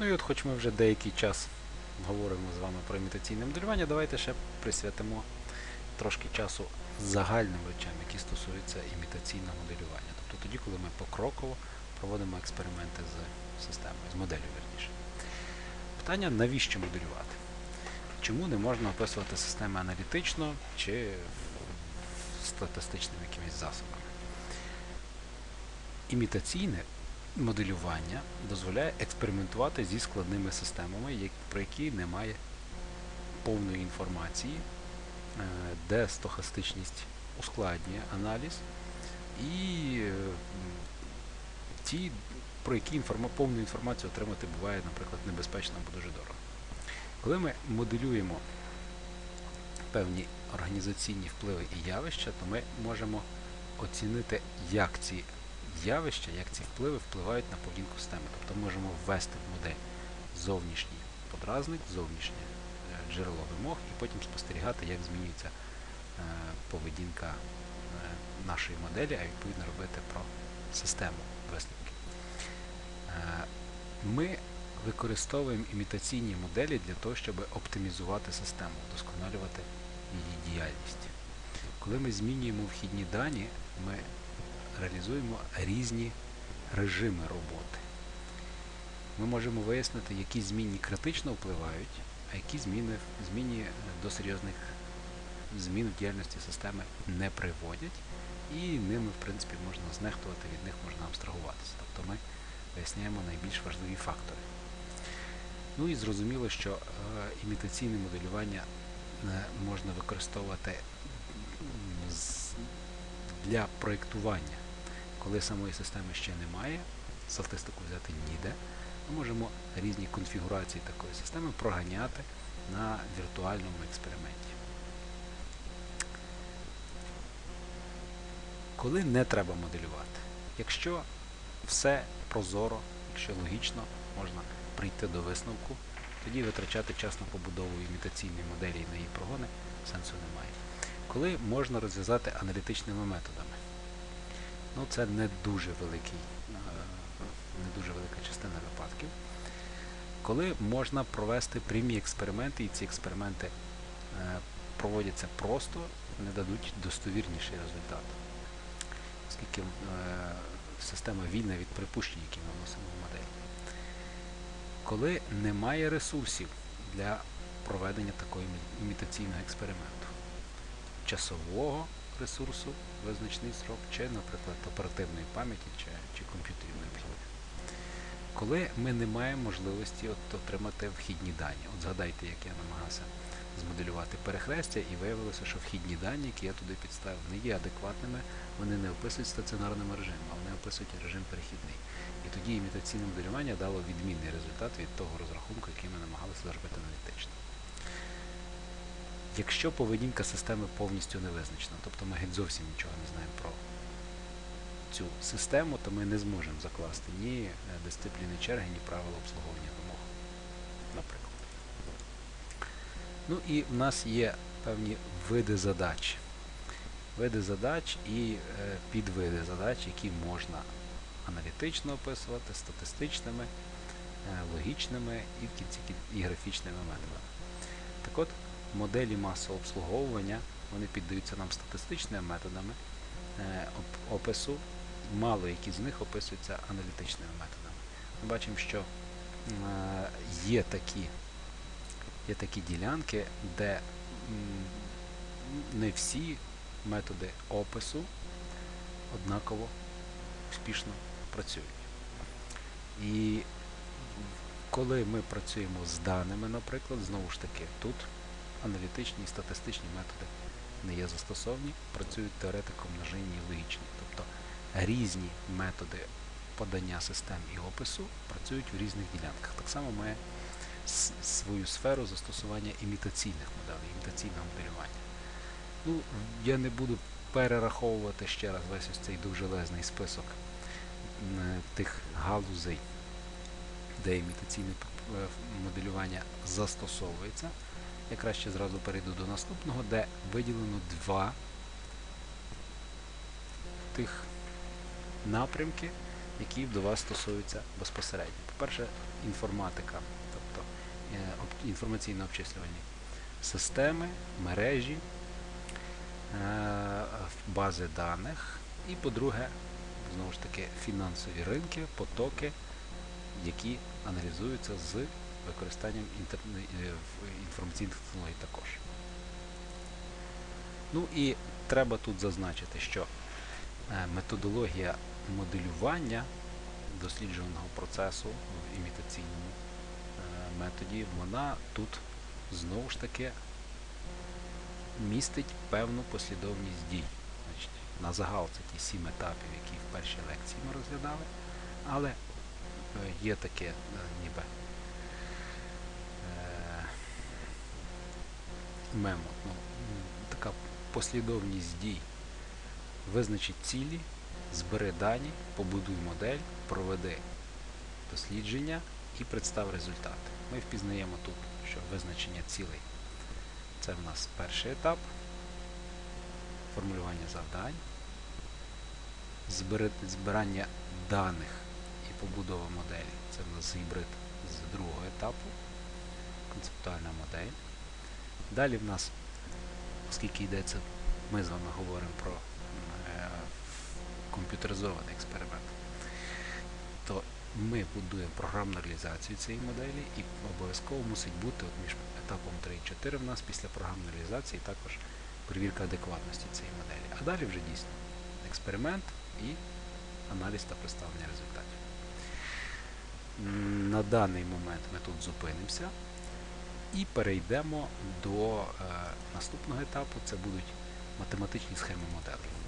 Ну і от хоч ми вже деякий час говоримо з вами про імітаційне моделювання, давайте ще присвятимо трошки часу загальним речам, які стосуються імітаційного моделювання. Тобто тоді, коли ми покроково проводимо експерименти з системою, з моделлю верніше. Питання, навіщо моделювати? Чому не можна описувати системи аналітично чи статистичними якимись засобами? Імітаційне моделювання дозволяє експериментувати зі складними системами, про які немає повної інформації, е, де стохастичність ускладнює аналіз, і е, ті, про які повну інформацію отримати буває, наприклад, небезпечно або дуже дорого. Коли ми моделюємо певні організаційні впливи і явища, то ми можемо оцінити, як ці явища, як ці впливи впливають на поведінку системи. Тобто можемо ввести в модель зовнішній подразник, зовнішнє е, джерело вимог, і потім спостерігати, як змінюється е, поведінка е, нашої моделі, а відповідно робити про систему висновки. Ми використовуємо імітаційні моделі для того, щоб оптимізувати систему, вдосконалювати її діяльність. Коли ми змінюємо вхідні дані, ми реалізуємо різні режими роботи. Ми можемо вияснити, які зміни критично впливають, а які зміни, зміни до серйозних змін в діяльності системи не приводять, і ними, в принципі, можна знехтувати, від них можна абстрагуватися. Тобто ми виясняємо найбільш важливі фактори. Ну і зрозуміло, що е, імітаційне моделювання е, можна використовувати для проєктування, коли самої системи ще немає, статистику взяти ніде. Ми можемо різні конфігурації такої системи проганяти на віртуальному експерименті. Коли не треба моделювати? Якщо все прозоро, якщо логічно, можна прийти до висновку, тоді витрачати час на побудову імітаційної моделі і на її прогони сенсу немає. Коли можна розв'язати аналітичними методами? Ну, це не дуже великий, е, не дуже велика частина випадків. Коли можна провести прямі експерименти, і ці експерименти е, проводяться просто, не дадуть достовірніший результат. Оскільки е, система вільна від припущень, які ми вносимо в модель. Коли немає ресурсів для проведення такого імітаційного експерименту, часового ресурсу, визначний срок, чи, наприклад, оперативної пам'яті чи, чи комп'ютерів необхідних. Коли ми не маємо можливості от отримати вхідні дані. От згадайте, як я намагався змоделювати перехрестя, і виявилося, що вхідні дані, які я туди підставив, не є адекватними, вони не описують стаціонарним режимом, а вони описують режим перехідний. І тоді імітаційне моделювання дало відмінний результат від того розрахунку, який ми намагалися зробити аналітично. Якщо поведінка системи повністю не визначена, тобто ми геть зовсім нічого не знаємо про цю систему, то ми не зможемо закласти ні е, дисципліни черги, ні правила обслуговування вимог, наприклад. Ну і в нас є певні види задач. Види задач і е, підвиди задач, які можна аналітично описувати, статистичними, е, логічними і в кінці і графічними методами. Так от, моделі масового обслуговування вони піддаються нам статистичними методами е, опису, мало які з них описуються аналітичними методами. Ми бачимо, що е, є такі, є такі ділянки, де не всі методи опису однаково успішно працюють. І коли ми працюємо з даними, наприклад, знову ж таки, тут аналітичні і статистичні методи не є застосовані, працюють теоретиком множинні і логічні. Тобто різні методи подання систем і опису працюють в різних ділянках. Так само має свою сферу застосування імітаційних моделей, імітаційного моделювання. Ну, я не буду перераховувати ще раз весь ось цей довжелезний список тих галузей, де імітаційне е, моделювання застосовується. Я краще зразу перейду до наступного, де виділено два тих напрямки, які до вас стосуються безпосередньо. По-перше, інформатика, тобто е, інформаційно-обчислювальні системи, мережі, е, бази даних. І по-друге, знову ж таки, фінансові ринки, потоки, які аналізуються з використанням е, інформаційних технологій також. Ну і треба тут зазначити, що е, методологія моделювання досліджуваного процесу в імітаційному е, методі, вона тут знову ж таки містить певну послідовність дій. На загал це ті сім етапів, які в першій лекції ми розглядали, але є таке ніби мемо, ну, така послідовність дій. Визначить цілі, збери дані, побудуй модель, проведи дослідження і представ результати. Ми впізнаємо тут, що визначення цілей це в нас перший етап, формулювання завдань, збирання даних і побудова моделі це в нас гібрид з другого етапу, концептуальна модель. Далі в нас, оскільки йдеться, ми з вами говоримо про е, комп'ютеризований експеримент, то ми будуємо програмну реалізацію цієї моделі і обов'язково мусить бути от між етапом 3 і 4 в нас після програмної реалізації також перевірка адекватності цієї моделі. А далі вже дійсно експеримент і аналіз та представлення результатів. На даний момент ми тут зупинимося і перейдемо до е, наступного етапу. Це будуть математичні схеми моделей.